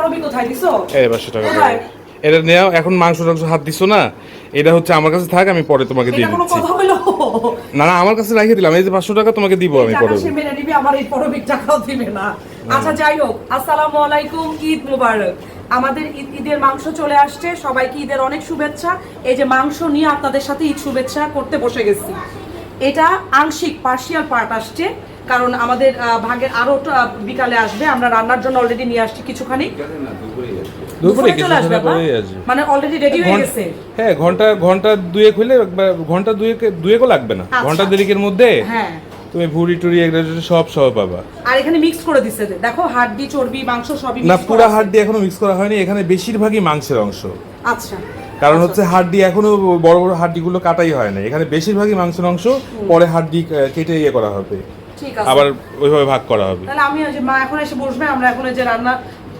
পরবি কোথায় দিছো? এই পাঁচশো টাকা কোথায়? এটা নেও এখন মাংস টাংস হাত দিছো না? এটা হচ্ছে আমার কাছে থাক আমি পরে তোমাকে দিয়ে দিচ্ছি। না না আমার কাছে রাখিয়ে দিলাম এই যে পাঁচশো টাকা তোমাকে দিব আমি পরে আমার এই পরবিক টাকাও দিবে না। আচ্ছা যাই হোক আসসালামু আলাইকুম ঈদ মুবারক। আমাদের ঈদ- ঈদের মাংস চলে আসছে সবাইকে ঈদের অনেক শুভেচ্ছা। এই যে মাংস নিয়ে আপনাদের সাথে ঈদ শুভেচ্ছা করতে বসে গেছি। এটা আংশিক পার্শিয়াল পার্ট আসছে। কারণ আমাদের ভাগের আরও বিকালে আসবে। আমরা রান্নার জন্য অলরেডি নিয়ে আসছি কিছুখানি। দুপুরে চলে আসবে মানে অলরেডি রেডি হয়ে গেছে? হ্যাঁ ঘণ্টা ঘণ্টা দুয়েক হইলে একবার- ঘণ্টা দুয়েক দুয়েকও লাগবে না। আচ্ছা। ঘণ্টা দেরিকের মধ্যে হ্যাঁ। তুমি ভুড়ি টুড়ি এগুলো সব পাবা। আর এখানে মিক্স করে দেখো হাড্ডি চর্বি মাংস সবই না পুরা এখনও মিক্স করা হয়নি। এখানে বেশিরভাগই মাংসের অংশ। আচ্ছা। কারণ হচ্ছে হাড্ডি এখনও বড় বড় হাড্ডিগুলো কাটাই হয় না এখানে বেশিরভাগই মাংসের অংশ পরে হাড্ডি কেটে ইয়ে করা হবে। আবার ওইভাবে ভাগ করা হবে। তাহলে আমি ওই যে মা এখন এসে বসবে আমরা এখন এই যে রান্না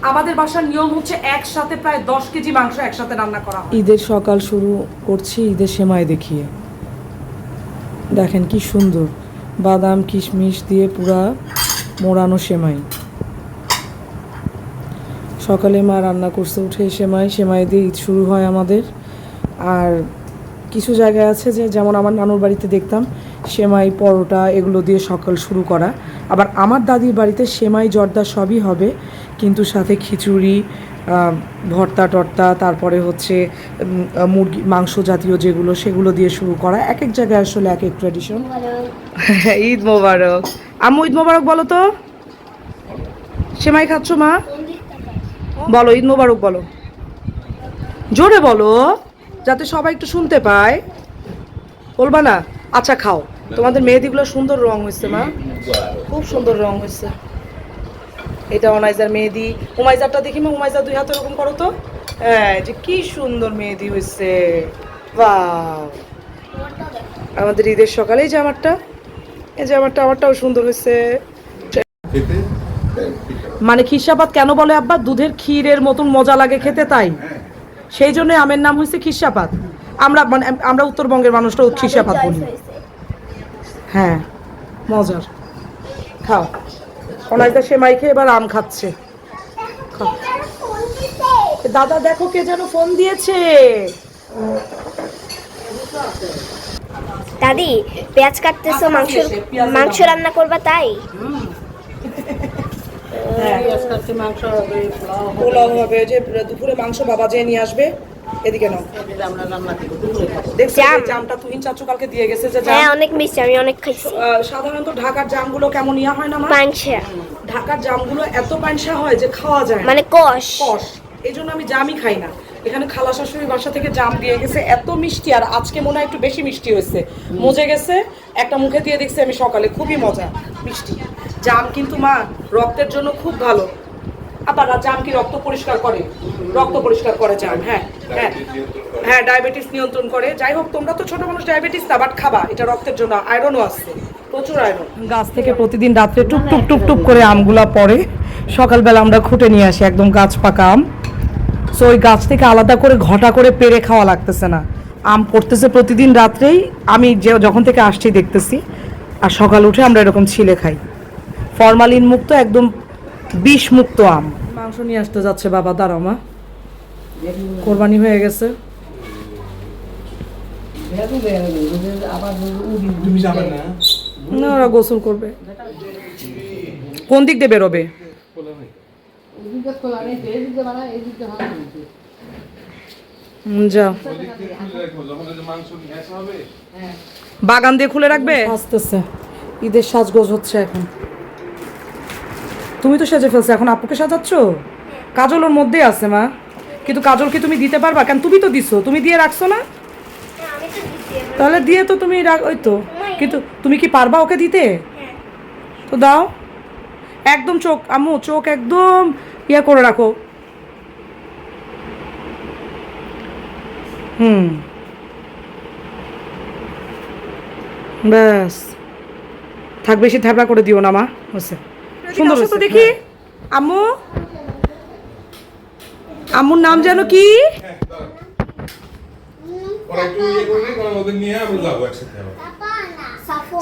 আমাদের বাসার নিয়ম হচ্ছে একসাথে প্রায় দশ কেজি মাংস একসাথে রান্না করা হয়। ঈদের সকাল শুরু করছি ঈদের সেমাই দেখিয়ে। দেখেন কি সুন্দর। বাদাম কিশমিশ দিয়ে পুরা মোড়ানো সেমাই। সকালে মা রান্না করতে উঠে সেমাই। সেমাই দিয়ে ঈদ শুরু হয় আমাদের। আর কিছু জায়গায় আছে যে যেমন আমার নানুর বাড়িতে দেখতাম সেমাই পরোটা এগুলো দিয়ে সকাল শুরু করা। আবার আমার দাদির বাড়িতে সেমাই জর্দা সবই হবে। কিন্তু সাথে খিচুড়ি ভর্তা টর্তা তারপরে হচ্ছে মুরগি মাংস জাতীয় যেগুলো সেগুলো দিয়ে শুরু করা। এক এক জায়গায় আসলে এক এক ট্র্যাডিশন ঈদ মোবারক। আম্মু ঈদ মোবারক বলো তো। সেমাই খাচ্ছ মা? বলো ঈদ মোবারক বলো। জোরে বলো যাতে সবাই একটু শুনতে পায়। বলবা না? আচ্ছা খাও। তোমাদের মেহেদিগুলো সুন্দর রং হয়েছে মা। খুব সুন্দর রং হয়েছে। এটা অনাইজার মেহেদি। উমাইজারটা দেখি মা উমাইজার দুই হাত এরকম করো তো। হ্যাঁ যে কি সুন্দর মেহেদি হয়েছে। বাহ আমাদের ঈদের সকালেই যে আমারটা এই যে আমারটা আমারটাও সুন্দর হয়েছে। মানে খিসাপাত কেন বলে আব্বা? দুধের ক্ষীরের মতন মজা লাগে খেতে তাই। সেই জন্য আমের নাম হয়েছে খিসাপাত আমরা মানে আমরা উত্তরবঙ্গের মানুষটা খিসাপাত বলি। হ্যাঁ মজার। খাও। অনাইদা সেমাই খেয়ে এবার আম খাচ্ছে। খাও। দাদা দেখো কে যেন ফোন দিয়েছে। দাদি পেঁয়াজ কাটতেছো মাংস মাংস রান্না করবা তাই? পোলাও হবে। যে দুপুরে মাংস বাবা যেয়ে নিয়ে আসবে এদিকে নাও। দেখছি জামটা তুহিন চাচু কালকে দিয়ে গেছে যে হ্যাঁ অনেক মিষ্টি আমি অনেক খাইছি। সাধারণত ঢাকার জামগুলো কেমন ইয়া হয় না মা? পাংশা ঢাকার জামগুলো এত পানসা হয় যে খাওয়া যায় মানে কষ। কষ। এই জন্য আমি জামই খাই না। এখানে খালা শাশুড়ি বাসা থেকে জাম দিয়ে গেছে এত মিষ্টি আর আজকে মনে হয় একটু বেশি মিষ্টি হয়েছে। মজে গেছে একটা মুখে দিয়ে দেখছি আমি সকালে খুবই মজা মিষ্টি। জাম কিন্তু মা রক্তের জন্য খুব ভালো। আবার জাম কি রক্ত পরিষ্কার করে? রক্ত পরিষ্কার করে জাম হ্যাঁ হ্যাঁ। হ্যাঁ ডায়াবেটিস নিয়ন্ত্রণ করে। যাই হোক তোমরা তো ছোট মানুষ ডায়াবেটিস না বাট খাবা এটা রক্তের জন্য। আয়রনও আছে প্রচুর আয়রন গাছ থেকে প্রতিদিন রাত্রে টুপ টুপ টুপ টুপ করে আমগুলা পড়ে। সকালবেলা আমরা খুঁটে নিয়ে আসি একদম গাছ পাকা আম। সো ওই গাছ থেকে আলাদা করে ঘটা করে পেরে খাওয়া লাগতেছে না। আম পড়তেছে প্রতিদিন রাত্রেই। আমি যে যখন থেকে আসছি দেখতেছি। আর সকাল উঠে আমরা এরকম ছিলে খাই। ফরমালিন মুক্ত একদম বিষ মুক্ত আম। মাংস নিয়ে আসতে যাচ্ছে বাবা দাঁড়াও মা। কোরবানি হয়ে গেছে। না? ওরা গোসল করবে। কোন দিক দিয়ে বেরোবে? যাও। বাগান দিয়ে খুলে রাখবে? আসতেছে। ঈদের সাজগোজ হচ্ছে এখন। তুমি তো সেজে ফেলছো, এখন আপুকে সাজাচ্ছ? কাজল ওর মধ্যেই আছে, মা। কিন্তু কাজল কি তুমি দিতে পারবা? কেন তুমি তো দিছো, তুমি দিয়ে রাখছো না? তাহলে দিয়ে তো তুমি ওই তো। কিন্তু তুমি কি পারবা ওকে দিতে? তো দাও। একদম চোখ, আম্মু, চোখ একদম ইয়ে করে রাখো। হুম। ব্যাস। থাক, বেশি থ্যাবড়া করে দিও না, মা। হচ্ছে সুন্দর তো দেখি। আম্মু? আম্মুর নাম যেন কি? ইয়ে।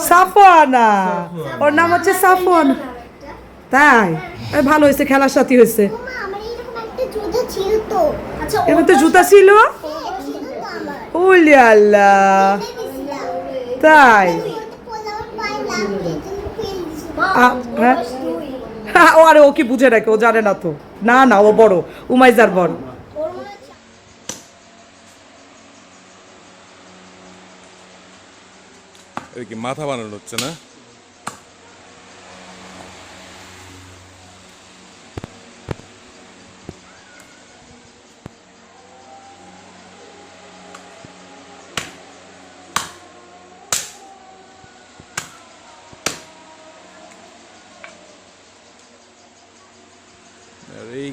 সাফওয়ানা। ওর নাম হচ্ছে সাফওয়ান। তাই? ভালো হয়েছে খেলার সাথী হয়েছে। এর মধ্যে জুতা ছিল? ওলে আল্লাহ। তাই? হ্যাঁ। হ্যাঁ, ও, আরে, ও কি বুঝে রাখে ও জানে না তো। না না, ও বড়। উমাইজার বড় মাথা বানানো হচ্ছে না?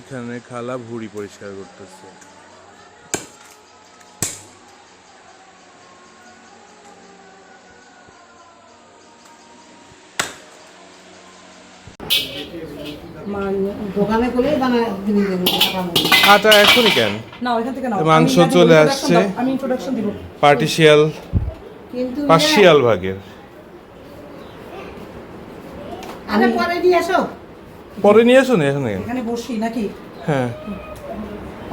আর এইখানে খালা ভুড়ি পরিষ্কার করতেছে। আটা এখনই কেন? মাংস চলে আসছে। পার্টিশিয়াল। কিন্তু ভাগের। পরে দিয়ে আসো। পরে নিয়ে আসো না এখানে এখানে বসি নাকি? হ্যাঁ।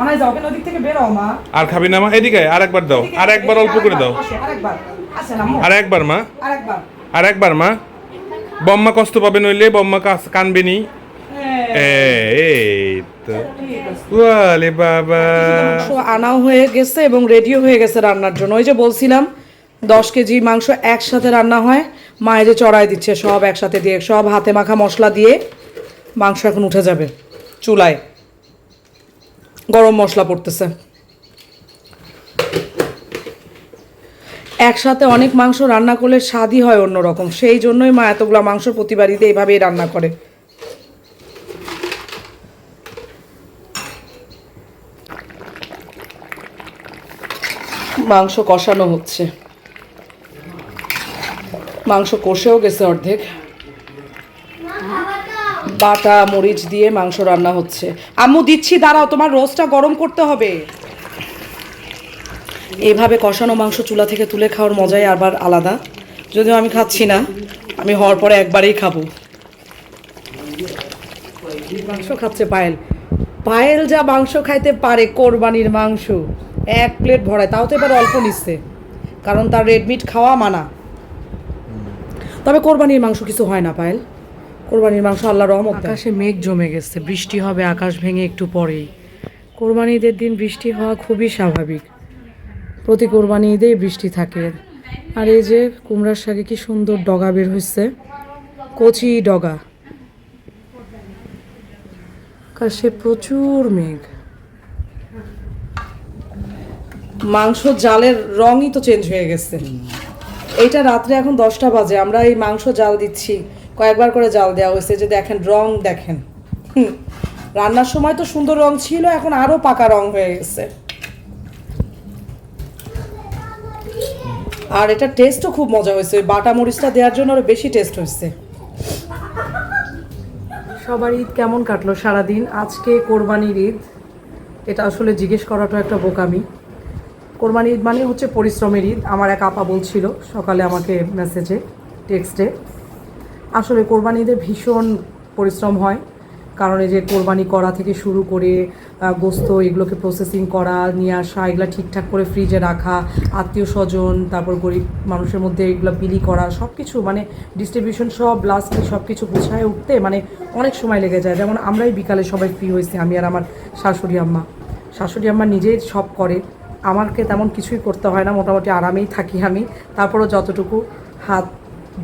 অনাই যাও কেন ওদিক থেকে বেরো মা। আর খাবি না মা? এদিকে আর একবার দাও। আর একবার অল্প করে দাও। আরেকবার। আছে না আর একবার মা। আরেকবার। আর একবার মা। বম্মা কষ্ট পাবে নইলে বম্মা কানবে নি। হ্যাঁ, তো। বাবা। আনাও হয়ে গেছে এবং রেডিও হয়ে গেছে রান্নার জন্য। ওই যে বলছিলাম দশ কেজি মাংস একসাথে রান্না হয়। মায়ের চড়াই দিচ্ছে সব একসাথে দিয়ে সব হাতে মাখা মশলা দিয়ে। মাংস এখন উঠে যাবে চুলায়। গরম মশলা পড়তেছে। একসাথে অনেক মাংস রান্না করলে স্বাদই হয় অন্যরকম। সেই জন্যই মা এতগুলো মাংস প্রতিবারীতে এইভাবেই রান্না করে। মাংস কষানো হচ্ছে। মাংস কষেও গেছে অর্ধেক। বাটা, মরিচ দিয়ে মাংস রান্না হচ্ছে। আম্মু, দিচ্ছি, দাঁড়াও, তোমার রোজটা গরম করতে হবে। এভাবে কষানো মাংস চুলা থেকে তুলে খাওয়ার মজাই আবার আলাদা। যদিও আমি খাচ্ছি না, আমি হওয়ার পরে একবারেই খাব। মাংস খাচ্ছে পায়েল। পায়েল যা মাংস খাইতে পারে, কোরবানির মাংস। এক প্লেট ভরায়, তাও তো এবার অল্প নিচ্ছে। কারণ তার রেডমিট খাওয়া মানা। তবে কোরবানির মাংস কিছু হয় না, পায়েল। কোরবানির মাংস আল্লাহ রহমত আকাশে মেঘ জমে গেছে, বৃষ্টি হবে, আকাশ ভেঙে একটু পরেই। কোরবানি ঈদের দিন বৃষ্টি হওয়া খুবই স্বাভাবিক। প্রতি কোরবানি ঈদেই বৃষ্টি থাকে। আর এই যে কুমড়ার শাকে কি সুন্দর ডগা বের হয়েছে কচি ডগা। আকাশে প্রচুর মেঘ। মাংস জালের রঙই তো চেঞ্জ হয়ে গেছে। এইটা রাত্রে এখন দশটা বাজে, আমরা এই মাংস জাল দিচ্ছি। কয়েকবার করে জাল দেওয়া হয়েছে, যে দেখেন, রং দেখেন। রান্নার সময় তো সুন্দর রং ছিল, এখন আরও পাকা রং হয়ে গেছে। আর এটা টেস্টও খুব মজা হয়েছে, ওই বাটা মরিচটা দেওয়ার জন্য আরও বেশি টেস্ট হয়েছে। সবার ঈদ কেমন কাটলো সারাদিন? আজকে কোরবানির ঈদ। এটা আসলে জিজ্ঞেস করাটা একটা বোকামি। কোরবানি ঈদ মানে হচ্ছে পরিশ্রমের ঈদ, আমার এক আপা বলছিল সকালে আমাকে মেসেজে টেক্সটে আসলে কোরবানিদের ভীষণ পরিশ্রম হয়। কারণ এই যে কোরবানি করা থেকে শুরু করে গোস্ত এগুলোকে প্রসেসিং করা, নিয়ে আসা, এগুলো ঠিকঠাক করে ফ্রিজে রাখা, আত্মীয় স্বজন, তারপর গরিব মানুষের মধ্যে এগুলো বিলি করা সব কিছু মানে ডিস্ট্রিবিউশন সব লাস্টে সব কিছু গুছায় উঠতে মানে অনেক সময় লেগে যায়। যেমন আমরাই বিকালে সবাই ফ্রি হয়েছি, আমি আর আমার শাশুড়ি আম্মা। শাশুড়ি আম্মা নিজেই সব করে। আমাকে তেমন কিছুই করতে হয় না, মোটামুটি আরামেই থাকি আমি। তারপরও যতটুকু হাত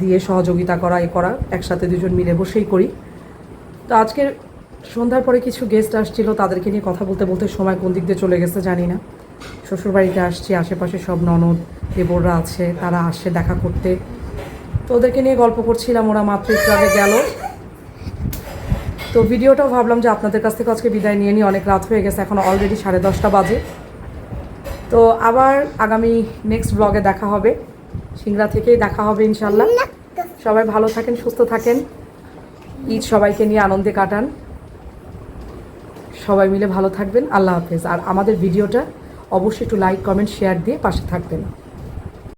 দিয়ে সহযোগিতা করা, এ করা, একসাথে দুজন মিলে বসেই করি। তো আজকে সন্ধ্যার পরে কিছু গেস্ট আসছিল, তাদেরকে নিয়ে কথা বলতে বলতে সময় কোন দিক দিয়ে চলে গেছে জানি না। শ্বশুরবাড়িতে আসছি, আশেপাশে সব ননদ, দেবররা আছে, তারা আসে দেখা করতে। তো ওদেরকে নিয়ে গল্প করছিলাম, ওরা মাত্র একটু আগে গেল। তো ভিডিওটাও ভাবলাম যে আপনাদের কাছ থেকে আজকে বিদায় নিয়ে নিই, অনেক রাত হয়ে গেছে, এখন অলরেডি সাড়ে দশটা বাজে। তো আবার আগামী নেক্সট ব্লগে দেখা হবে। সিংড়া থেকেই দেখা হবে ইনশাল্লাহ সবাই ভালো থাকেন সুস্থ থাকেন। ঈদ সবাইকে নিয়ে আনন্দে কাটান। সবাই মিলে ভালো থাকবেন। আল্লাহ হাফেজ। আর আমাদের ভিডিওটা অবশ্যই একটু লাইক কমেন্ট শেয়ার দিয়ে পাশে থাকবেন।